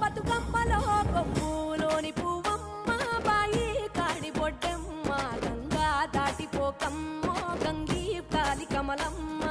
బతుకమ్మలో కొప్పులోని పువ్వమ్మ బాయి కాడి బొడ్డమ్మ గంగా దాటిపోకమ్మ గంగీ తాలి కమలమ్మ.